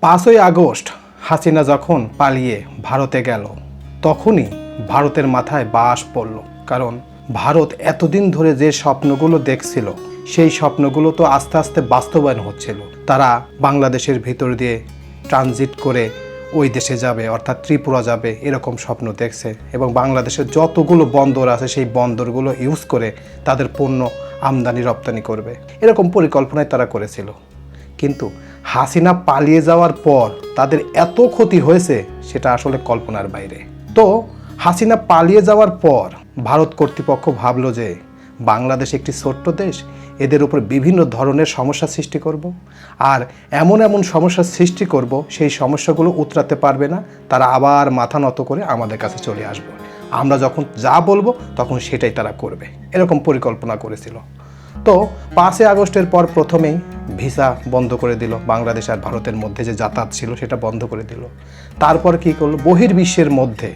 পাঁচই আগস্ট হাসিনা যখন পালিয়ে ভারতে গেল, তখনই ভারতের মাথায় বাস পড়ল। কারণ ভারত এতদিন ধরে যে স্বপ্নগুলো দেখছিল, সেই স্বপ্নগুলো তো আস্তে আস্তে বাস্তবায়ন হচ্ছিল। তারা বাংলাদেশের ভিতর দিয়ে ট্রানজিট করে ওই দেশে যাবে, অর্থাৎ ত্রিপুরা যাবে, এরকম স্বপ্ন দেখছে। এবং বাংলাদেশের যতগুলো বন্দর আছে, সেই বন্দরগুলো ইউজ করে তাদের পণ্য আমদানি রপ্তানি করবে। এরকম পরিকল্পনায় তারা করেছিল। কিন্তু হাসিনা পালিয়ে যাওয়ার পর তাদের এত ক্ষতি হয়েছে সেটা আসলে কল্পনার বাইরে। তো হাসিনা পালিয়ে যাওয়ার পর ভারত কর্তৃপক্ষ ভাবলো যে বাংলাদেশ একটি ছোট্ট দেশ, এদের উপর বিভিন্ন ধরনের সমস্যা সৃষ্টি করব আর এমন এমন সমস্যার সৃষ্টি করব সেই সমস্যাগুলো উতরাতে পারবে না, তারা আবার মাথা নত করে আমাদের কাছে চলে আসবে। আমরা যখন যা বলব তখন সেটাই তারা করবে। এরকম পরিকল্পনা করেছিল। তো পাঁচই আগস্টের পর প্রথমেই ভিসা বন্ধ করে দিল। বাংলাদেশ আর ভারতের মধ্যে যে যাতায়াত ছিল সেটা বন্ধ করে দিল। তারপর কি করল? বহির্বিশ্বের মধ্যে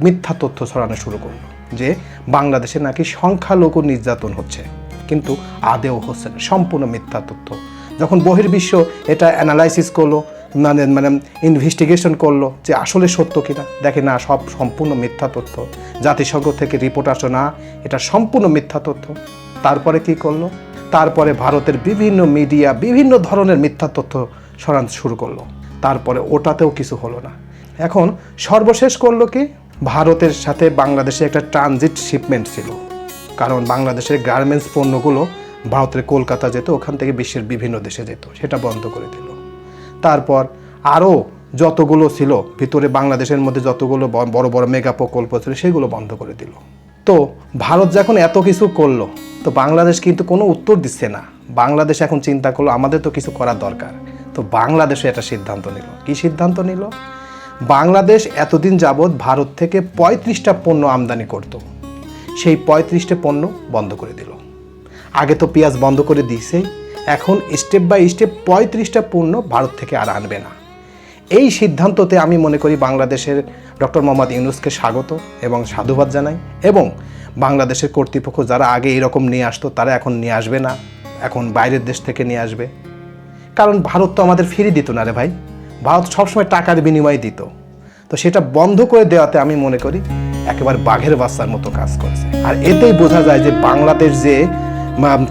মিথ্যা তথ্য ছড়ানো শুরু করল যে বাংলাদেশে নাকি সংখ্যালঘু নির্যাতন হচ্ছে। কিন্তু আদেও হচ্ছে না, সম্পূর্ণ মিথ্যা তথ্য। যখন বহির্বিশ্ব এটা অ্যানালাইসিস করল মানে মানে ইনভেস্টিগেশন করল যে আসলে সত্য কিনা, দেখে না, সব সম্পূর্ণ মিথ্যা তথ্য। জাতিসংঘ থেকে রিপোর্ট আসো না, এটা সম্পূর্ণ মিথ্যা তথ্য। তারপরে কি করল? তারপরে ভারতের বিভিন্ন মিডিয়া বিভিন্ন ধরনের মিথ্যা তথ্য সরান শুরু করল। তারপরে ওটাতেও কিছু হলো না। এখন সর্বশেষ করল কি? ভারতের সাথে বাংলাদেশে একটা ট্রানজিট শিপমেন্ট ছিল। কারণ বাংলাদেশের গার্মেন্টস পণ্যগুলো ভারতের কলকাতা যেত, ওখান থেকে বিশ্বের বিভিন্ন দেশে যেত। সেটা বন্ধ করে দিল। তারপর আরও যতগুলো ছিল, ভিতরে বাংলাদেশের মধ্যে যতগুলো বড় বড় মেগা প্রকল্প ছিল, সেগুলো বন্ধ করে দিল। তো ভারত যখন এত কিছু করল, তো বাংলাদেশ কিন্তু কোনো উত্তর দিচ্ছে না। বাংলাদেশ এখন চিন্তা করল, আমাদের তো কিছু করার দরকার। তো বাংলাদেশে একটা সিদ্ধান্ত নিল। কি সিদ্ধান্ত নিল? বাংলাদেশ এতদিন যাবৎ ভারত থেকে পঁয়ত্রিশটা পণ্য আমদানি করত। সেই পঁয়ত্রিশটা পণ্য বন্ধ করে দিল। আগে তো পেঁয়াজ বন্ধ করে দিয়েছে, এখন স্টেপ বাই স্টেপ পঁয়ত্রিশটা পণ্য ভারত থেকে আর আনবে না। এই সিদ্ধান্ততে আমি মনে করি বাংলাদেশের ডক্টর মোহাম্মদ ইউনুসকে স্বাগত এবং সাধুবাদ জানাই এবং বাংলাদেশের কর্তৃপক্ষ যারা আগে এরকম নিয়ে আসতো, তারা এখন নিয়ে আসবে না। এখন বাইরের দেশ থেকে নিয়ে আসবে। কারণ ভারত তো আমাদের ফিরে দিত না রে ভাই। ভারত সবসময় টাকার বিনিময়ে দিত। তো সেটা বন্ধ করে দেওয়াতে আমি মনে করি একেবারে বাঘের বাচ্চার মতো কাজ করছে। আর এতেই বোঝা যায় যে বাংলাদেশ যে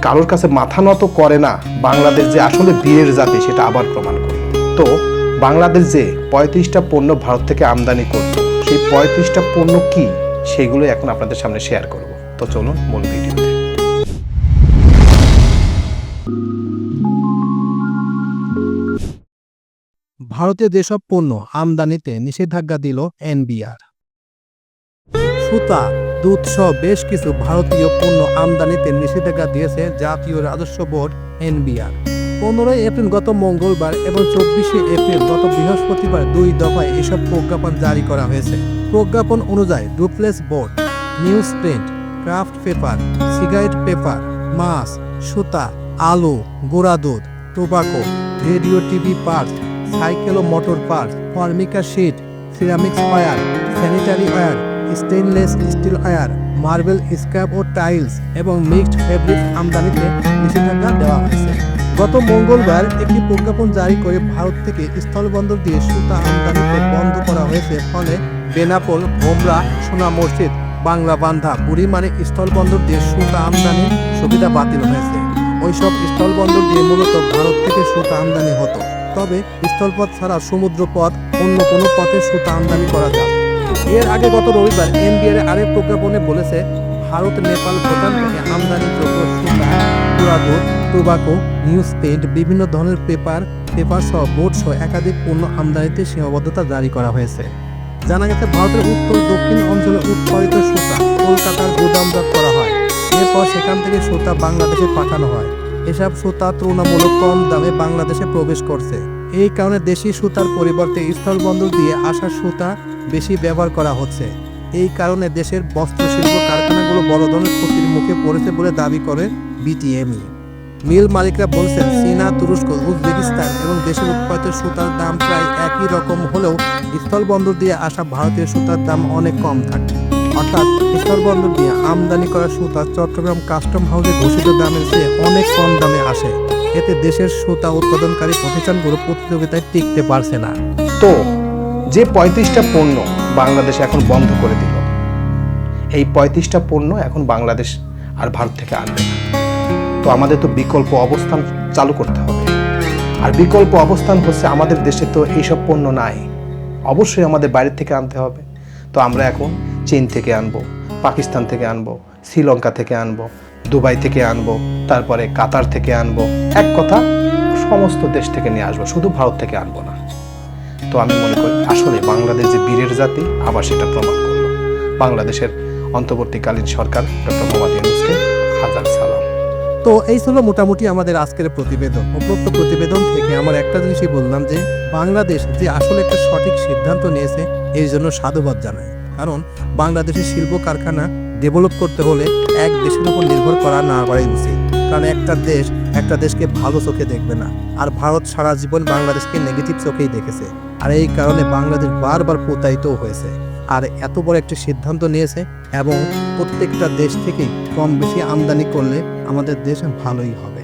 কারোর কাছে মাথা নত করে না, বাংলাদেশ যে আসলে বীরের জাতি, সেটা আবার প্রমাণ করে। তো বাংলাদেশ যে পঁয়ত্রিশটা পণ্য ভারত থেকে আমদানি করত, সেই পঁয়ত্রিশটা পণ্য কি? সেগুলো এখন আপনাদের সামনে শেয়ার করব। তো চলুন মূল ভিডিওতে। ভারতে যেসব পণ্য আমদানিতে নিষেধাজ্ঞা দিল এনবিআর। সুতা, দুধ সহ বেশ কিছু ভারতীয় পণ্য আমদানিতে নিষেধাজ্ঞা দিয়েছে জাতীয় রাজস্ব বোর্ড এনবিআর। পনেরোই এপ্রিল গত মঙ্গলবার এবং চব্বিশে এপ্রিল গত বৃহস্পতিবার দুই দফায় এসব প্রজ্ঞাপন জারি করা হয়েছে। প্রজ্ঞাপন অনুযায়ী duplex board, newsprint, kraft paper, cigarette paper, মাছ, সুতা, আলু, গোড়া দুধ, tobacco, radio TV parts cycle ও motor parts Formica sheet, ceramics ware sanitary ware stainless steel ware marble scrap ও টাইলস এবং মিক্সড ফেব্রিক আমদানিতে নিষেধাজ্ঞা দেওয়া হয়েছে। গত মঙ্গলবার একটি প্রজ্ঞাপন জারি করে ভারত থেকে স্থলবন্দর দিয়ে সুতা আমদানিতে বন্ধ করা হয়েছে। ফলে বেনাপোল ভোমরা সোনা মসজিদ, বাংলা বান্ধা, বুড়িমারি স্থলবন্দর দিয়ে সুতা আমদানির সুবিধা বাতিল হয়েছে। ওইসব স্থলবন্দর দিয়ে মূলত ভারত থেকে সুতা আমদানি হতো। তবে স্থলপথ ছাড়া সমুদ্র পথ অন্য কোনো পথে সুতা আমদানি করা যায় এর আগে গত রবিবার এনবিআর আরেক প্রজ্ঞাপনে বলেছে ভারত, নেপাল, ভুটান থেকে আমদানিযোগ্য সুতা পুরা দুধ টোবাকো, নিউজ পেন্ট বিভিন্ন ধরনের পেপার পেপার সহ বোর্ড সহ একাধিক পণ্য আমদানিতে সীমাবদ্ধতা জারি করা হয়েছে। জানা গেছে, ভারতের উত্তর, দক্ষিণ অঞ্চলে উৎপাদিত সুতা কলকাতার গুদামজাত করা হয়। এরপর সেখান থেকে সুতা বাংলাদেশে পাঠানো হয়। এসব সুতা তুলনামূলক কম দামে বাংলাদেশে প্রবেশ করছে। এই কারণে দেশি সুতার পরিবর্তে স্থলবন্দর দিয়ে আসা সুতা বেশি ব্যবহার করা হচ্ছে। এই কারণে দেশের বস্ত্রশিল্প কারখানাগুলো বড় ধরনের ক্ষতির মুখে পড়েছে বলে দাবি করে বিটিএমই মিল মালিকরা বলছেন, চীনা, তুরস্ক, উজবেকিস্তান এবং দেশের উৎপাদিত সুতার দাম প্রায় একই রকম হলেও স্থলবন্দর দিয়ে আসা ভারতীয় সুতার দাম অনেক কম থাকে। অর্থাৎ স্থলবন্দর দিয়ে আমদানি করা সুতা চট্টগ্রাম কাস্টম হাউসে ঘোষিত দামের চেয়ে অনেক কম দামে আসে। এতে দেশের সুতা উৎপাদনকারী প্রতিষ্ঠানগুলো প্রতিযোগিতায় টিকতে পারছে না। তো, যে পঁয়ত্রিশটা পণ্য বাংলাদেশ এখন বন্ধ করে দিল। এই পঁয়ত্রিশটা পণ্য এখন বাংলাদেশ আর ভারত থেকে আনবে না। তো আমাদের তো বিকল্প অবস্থান চালু করতে হবে। আর বিকল্প অবস্থান হচ্ছে আমাদের দেশে তো এইসব পণ্য নাই। অবশ্যই আমাদের বাইরের থেকে আনতে হবে। তো আমরা এখন চীন থেকে আনব, পাকিস্তান থেকে আনব, শ্রীলঙ্কা থেকে আনব, দুবাই থেকে আনব, তারপরে কাতার থেকে আনব। এক কথা, সমস্ত দেশ থেকে নিয়ে আসব, শুধু ভারত থেকে আনব না। তো আমি মনে করি আসলে বাংলাদেশ যে বীরের জাতি, আবার সেটা প্রমাণ করল। বাংলাদেশের অন্তর্বর্তীকালীন সরকার ডক্টর মোহাম্মদ ইউনুসকে হাজার সালাম। তো এই ছিল মোটামুটি আমাদের আজকের প্রতিবেদন। উপরোক্ত প্রতিবেদন থেকে আমার একটা জিনিসই বললাম যে, বাংলাদেশ যে আসলে একটা সঠিক সিদ্ধান্ত নিয়েছে এই জন্য সাধুবাদ জানায় কারণ বাংলাদেশের শিল্প কারখানা ডেভেলপ করতে হলে এক দেশের উপর নির্ভর করা না করাই উচিত। কারণ একটা দেশ, একটা দেশকে ভালো চোখে দেখবে না। আর ভারত সারা জীবন বাংলাদেশকে নেগেটিভ চোখেই দেখেছে। আর এই কারণে বাংলাদেশ বারবার প্রতারিত হয়েছে। আর এত বড় একটি সিদ্ধান্ত নিয়েছে এবং প্রত্যেকটা দেশ থেকেই কম বেশি আমদানি করলে আমাদের দেশ ভালোই হবে।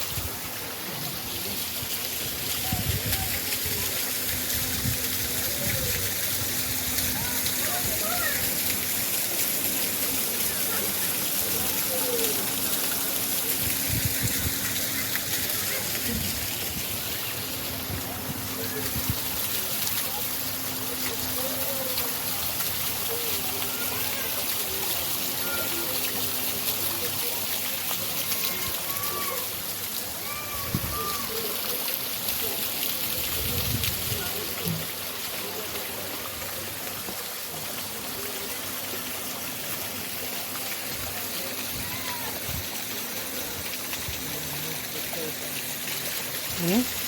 Okay.